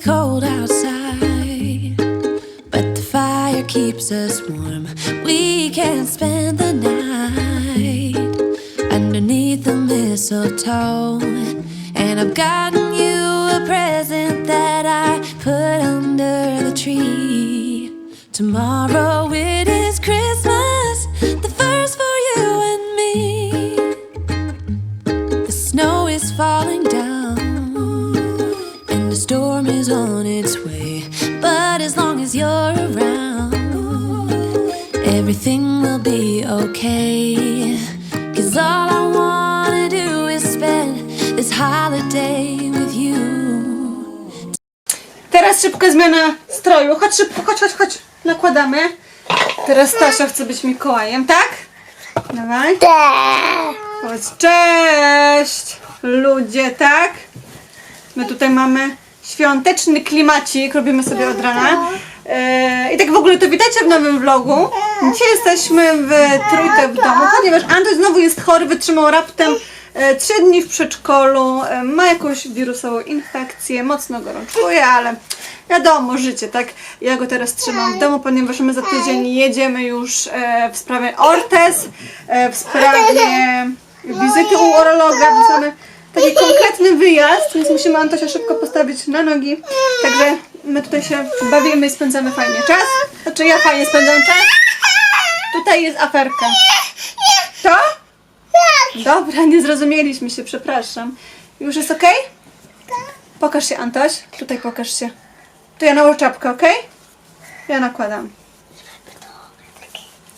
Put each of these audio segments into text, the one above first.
It's cold outside, but the fire keeps us warm. We can spend the night underneath the mistletoe. And I've gotten you a present that I put under the tree. Tomorrow it szybka zmiana stroju. Chodź szybko, chodź, chodź, chodź. Nakładamy. Teraz Stasia chce być Mikołajem, tak? Dawaj. Chodź, cześć! Ludzie, tak? My tutaj mamy świąteczny klimacik, robimy sobie od rana. E, I tak w ogóle to witajcie w nowym vlogu. Dzisiaj jesteśmy w trójkę w domu, ponieważ Antoś znowu jest chory, wytrzymał raptem e, trzy dni w przedszkolu, e, ma jakąś wirusową infekcję, mocno gorączkuje, ale wiadomo, życie, tak? Ja go teraz trzymam w domu, ponieważ my za tydzień jedziemy już e, w sprawie Ortez, e, w sprawie wizyty u urologa, więc mamy taki konkretny wyjazd, więc musimy Antosia szybko postawić na nogi. Także my tutaj się bawimy i spędzamy fajnie czas. Znaczy ja fajnie spędzam czas. Tutaj jest aferka. To? Dobra, nie zrozumieliśmy się, przepraszam. Już jest ok? Pokaż się, Antoś. Tutaj pokaż się. To ja nałożę czapkę, ok? Ja nakładam.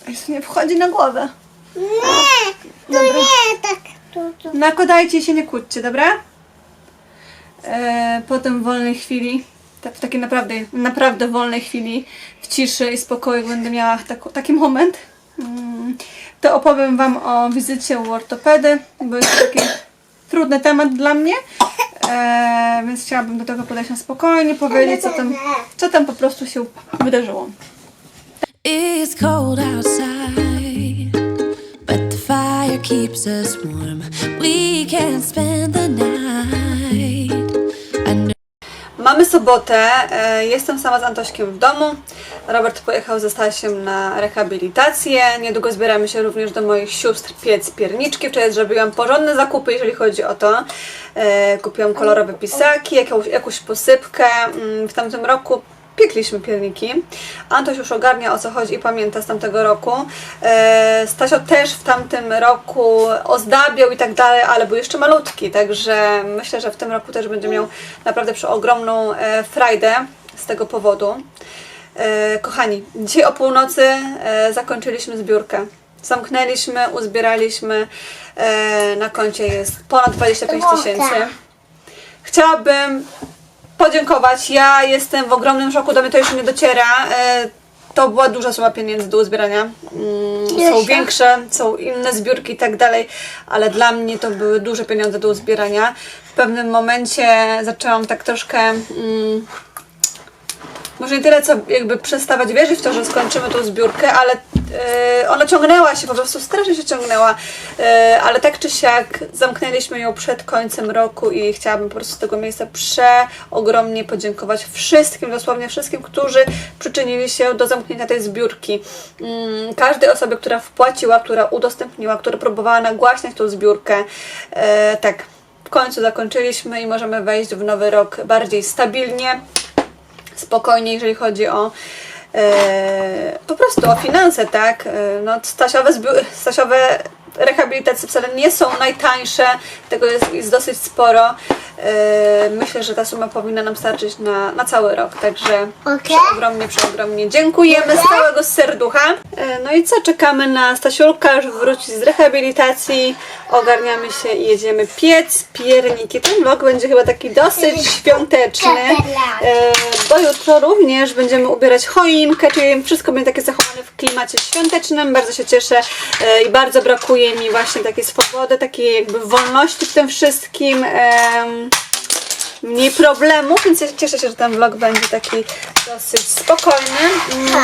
Jezu, nie wchodzi na głowę. Nie, to nie tak. Tu, tu. Nakładajcie i się nie kłóćcie, dobra? E, potem w wolnej chwili, tak, w takiej naprawdę, naprawdę wolnej chwili, w ciszy i spokoju, będę miała tak, taki moment, mm, to opowiem Wam o wizycie u ortopedy, bo jest to taki trudny temat dla mnie, e, więc chciałabym do tego podejść na spokojnie, powiedzieć, co tam, co tam po prostu się wydarzyło. It's cold outside, but the fire keeps us warm. We can spend the night. Mamy sobotę, e, jestem sama z Antośkiem w domu. Robert pojechał ze Stasiem na rehabilitację. Niedługo zbieramy się również do moich sióstr piec pierniczki. Wczoraj zrobiłam porządne zakupy, jeżeli chodzi o to. E, kupiłam kolorowe pisaki, jakąś, jakąś posypkę. Mm, W tamtym roku piekliśmy pierniki. Antoś już ogarnia o co chodzi i pamięta z tamtego roku. E, Stasio też w tamtym roku ozdabiał i tak dalej, ale był jeszcze malutki, także myślę, że w tym roku też będzie miał naprawdę przeogromną e, frajdę z tego powodu. E, kochani, dzisiaj o północy zakończyliśmy zbiórkę. Zamknęliśmy, uzbieraliśmy. Na koncie jest ponad 25 tysięcy. Chciałabym podziękować. Ja jestem w ogromnym szoku, do mnie to jeszcze nie dociera. E, To była duża suma pieniędzy do uzbierania. Mm, Są Jeszcze? większe, są inne zbiórki i tak dalej, ale dla mnie to były duże pieniądze do uzbierania. W pewnym momencie zaczęłam tak troszkę. Mm, może nie tyle, co jakby przestawać wierzyć w to, że skończymy tą zbiórkę, ale e, ona ciągnęła się, po prostu strasznie się ciągnęła, e, ale tak czy siak zamknęliśmy ją przed końcem roku i chciałabym po prostu z tego miejsca przeogromnie podziękować wszystkim, dosłownie wszystkim, którzy przyczynili się do zamknięcia tej zbiórki. Mm, każdej osobie, która wpłaciła, która udostępniła, która próbowała nagłaśniać tą zbiórkę. E, tak, w końcu zakończyliśmy i możemy wejść w nowy rok bardziej stabilnie spokojnie, jeżeli chodzi o e, po prostu o finanse, tak? E, no, stasiowe, stasiowe rehabilitacje wcale nie są najtańsze, tego jest, jest dosyć sporo. E, myślę, że ta suma powinna nam starczyć na, na cały rok, także Okej. przeogromnie, przeogromnie dziękujemy z całego serducha. E, no i co, czekamy na Stasiulka, aż wróci z rehabilitacji, ogarniamy się i jedziemy piec, pierniki. Ten vlog będzie chyba taki dosyć świąteczny. E, bo jutro również będziemy ubierać choinkę, czyli wszystko będzie takie zachowane w klimacie świątecznym. Bardzo się cieszę i bardzo brakuje mi właśnie takiej swobody, takiej jakby wolności w tym wszystkim. Mniej problemów, więc ja cieszę się, że ten vlog będzie taki dosyć spokojny, mm,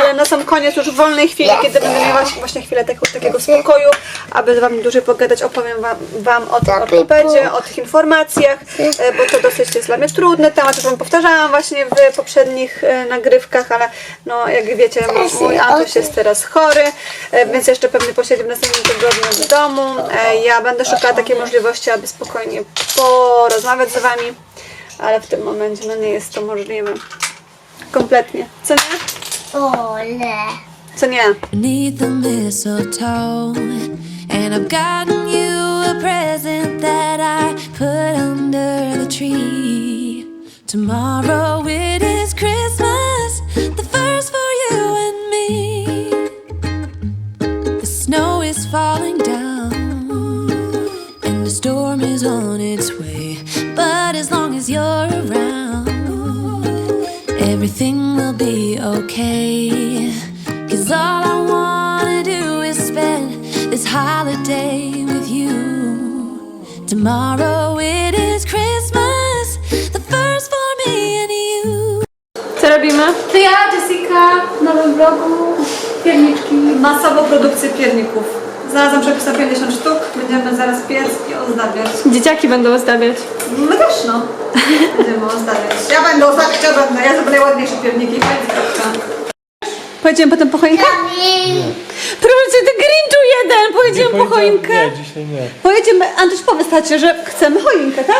ale na sam koniec już w wolnej chwili, kiedy będę miała właśnie chwilę tak, takiego spokoju, aby z Wami dłużej pogadać, opowiem Wam, wam o tym ortopedzie, o tych informacjach, e, bo to dosyć jest dla mnie trudny temat, już Wam powtarzałam właśnie w poprzednich e, nagrywkach, ale no jak wiecie, mój Antoś jest teraz chory, e, więc jeszcze pewnie posiedzi w następnym tygodniu w domu. E, Ja będę szukała takiej możliwości, aby spokojnie porozmawiać z Wami, ale w tym momencie no nie jest to możliwe. Kompletnie. Co nie? Ole. Co nie? beneath the mistletoe. And I've gotten you a present that I put under the tree. Tomorrow it everything will be okay. Cause all I wanna do is spend this holiday with you. Tomorrow it is Christmas, the first for me and you. Co robimy? To ja, Jessica, w nowym vlogu, pierniczki. Masową produkcję pierników. Znalazłam przepis na 50 sztuk. Będziemy zaraz piec i ozdabiać. Dzieciaki będą ozdabiać. My też no. Będziemy ozdabiać. Ja będę ozdabiać obrotne. Ja zrobię najładniejsze pierniki. Pojedziemy potem po choinkę? Proszę cię, ty Grinchu jeden! Pojedziemy po choinkę. Nie, dzisiaj nie. Pojedziemy, Antoś powiedz tacie, że chcemy choinkę, tak?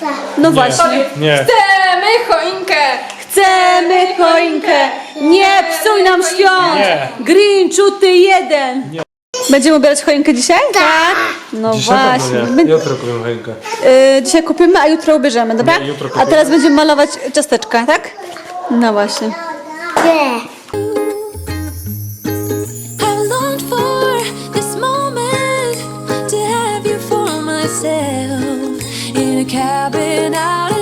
Tak. No właśnie. Nie. Chcemy choinkę! Chcemy choinkę! Nie psuj nam świąt! Nie. Grinchu, ty jeden! Będziemy ubierać choinkę dzisiaj? Tak. No Dzisiaj właśnie. pewno My- nie. Jutro kupię choinkę. y, dzisiaj kupimy, a jutro ubierzemy, dobra? Nie, jutro a kupimy. teraz będziemy malować ciasteczka, tak? No właśnie. Nie. I've longed for this moment to have you for myself in a cabin out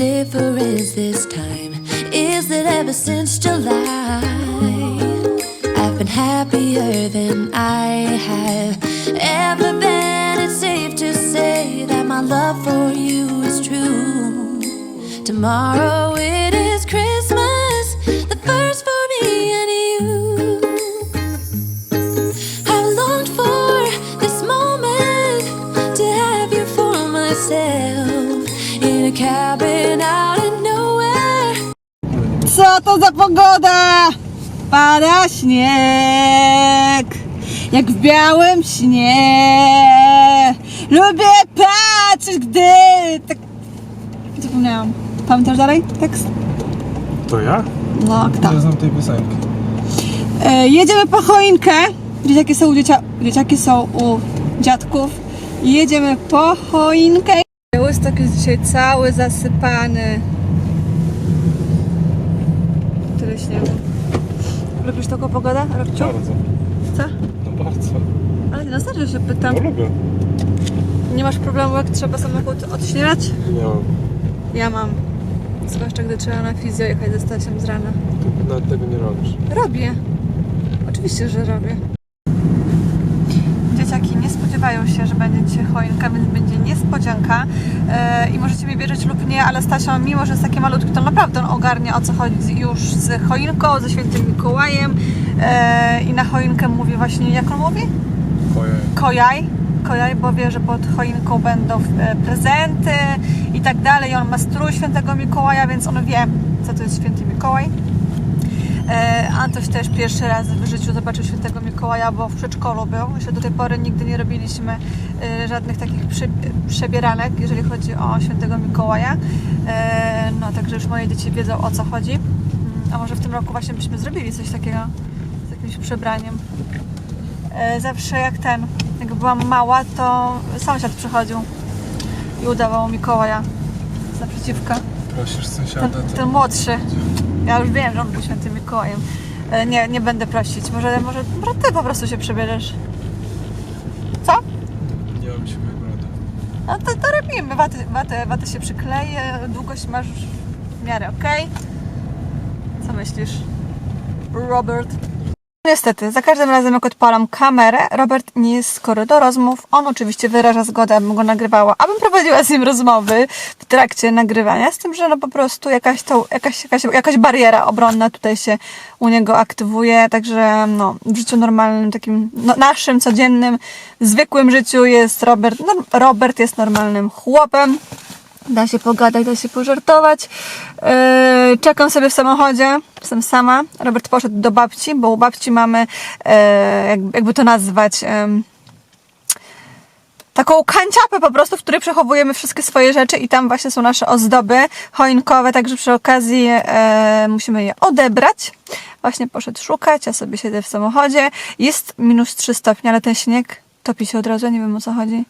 difference this time is that ever since July, I've been happier than I have ever been. It's safe to say that my love for you is true. Tomorrow it is pogoda? Pada śnieg, jak w białym śnie. Lubię patrzeć, gdy... Tak... Zapomniałam. Pamiętasz dalej tekst? To ja? No, kto? Nie znam tej piosenki. E, jedziemy po choinkę. Dzieciaki są, u dziecia... Dzieciaki są u dziadków. Jedziemy po choinkę. Białystok jest dzisiaj cały zasypany. Tyle śniegu. Lubisz taką pogodę, Robciu? Bardzo. Co? No bardzo. Ale na serio się pytam. No lubię. Nie masz problemu, jak trzeba samochód odśnieżać? Nie mam. Ja mam. Zwłaszcza gdy trzeba na fizjo jechać ze Stasiem z rana. Ty nawet tego nie robisz. Robię. Oczywiście, że robię. Spodziewają się, że będzie dzisiaj choinka, więc będzie niespodzianka. E, I możecie mi wierzyć lub nie, ale Stasia, mimo że jest taki malutki, to naprawdę on ogarnia o co chodzi już z choinką, ze świętym Mikołajem. E, I na choinkę mówi właśnie, jak on mówi? Twoje. kojaj, kojaj, bo wie, że pod choinką będą e, prezenty i tak dalej. On ma strój świętego Mikołaja, więc on wie, co to jest święty Mikołaj. Antoś też pierwszy raz w życiu zobaczył świętego Mikołaja, bo w przedszkolu był. Jeszcze do tej pory nigdy nie robiliśmy e, żadnych takich przebieranek, jeżeli chodzi o świętego Mikołaja. E, No, także już moje dzieci wiedzą o co chodzi. Mm, A może w tym roku właśnie byśmy zrobili coś takiego z jakimś przebraniem. E, zawsze jak ten, jak byłam mała, to sąsiad przychodził i udawał Mikołaja z naprzeciwka. Prosisz Ten, sąsiada, to... ten młodszy. Ja już wiem, że on był świętym Mikołajem. E, Nie, nie będę prosić. Może, może, może ty po prostu się przebierzesz. Co? Nie mam siły brody. waty, watę, watę się przykleję, długość masz w miarę, ok? Co myślisz? Robert? Niestety, za każdym razem jak odpalam kamerę, Robert nie jest skory do rozmów. On oczywiście wyraża zgodę, abym go nagrywała, abym prowadziła z nim rozmowy w trakcie nagrywania, z tym, że no po prostu jakaś, to, jakaś, jakaś, jakaś bariera obronna tutaj się u niego aktywuje, także no, w życiu normalnym, takim no, naszym, codziennym, zwykłym życiu jest Robert, no, Robert jest normalnym chłopem, Da się pogadać, da się pożartować. Yy, czekam sobie w samochodzie, jestem sama. Robert poszedł do babci, bo u babci mamy, yy, jak, jakby to nazwać, yy, taką kanciapę po prostu, w której przechowujemy wszystkie swoje rzeczy i tam właśnie są nasze ozdoby choinkowe, także przy okazji e, musimy je odebrać. Właśnie poszedł szukać, ja sobie siedzę w samochodzie. Jest minus 3 stopnie, ale ten śnieg topi się od razu, nie wiem o co chodzi.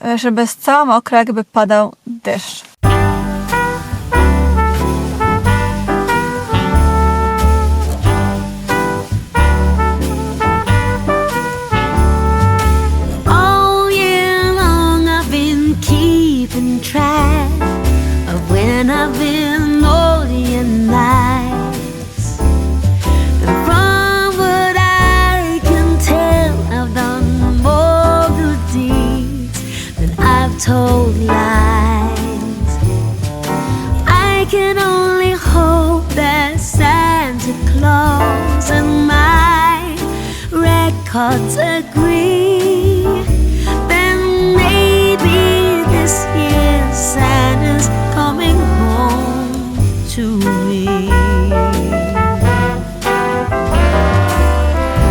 E, Że bez cała mokra, jakby padał deszcz. I can only hope that Santa Claus and my records agree. Then maybe this year Santa's coming home to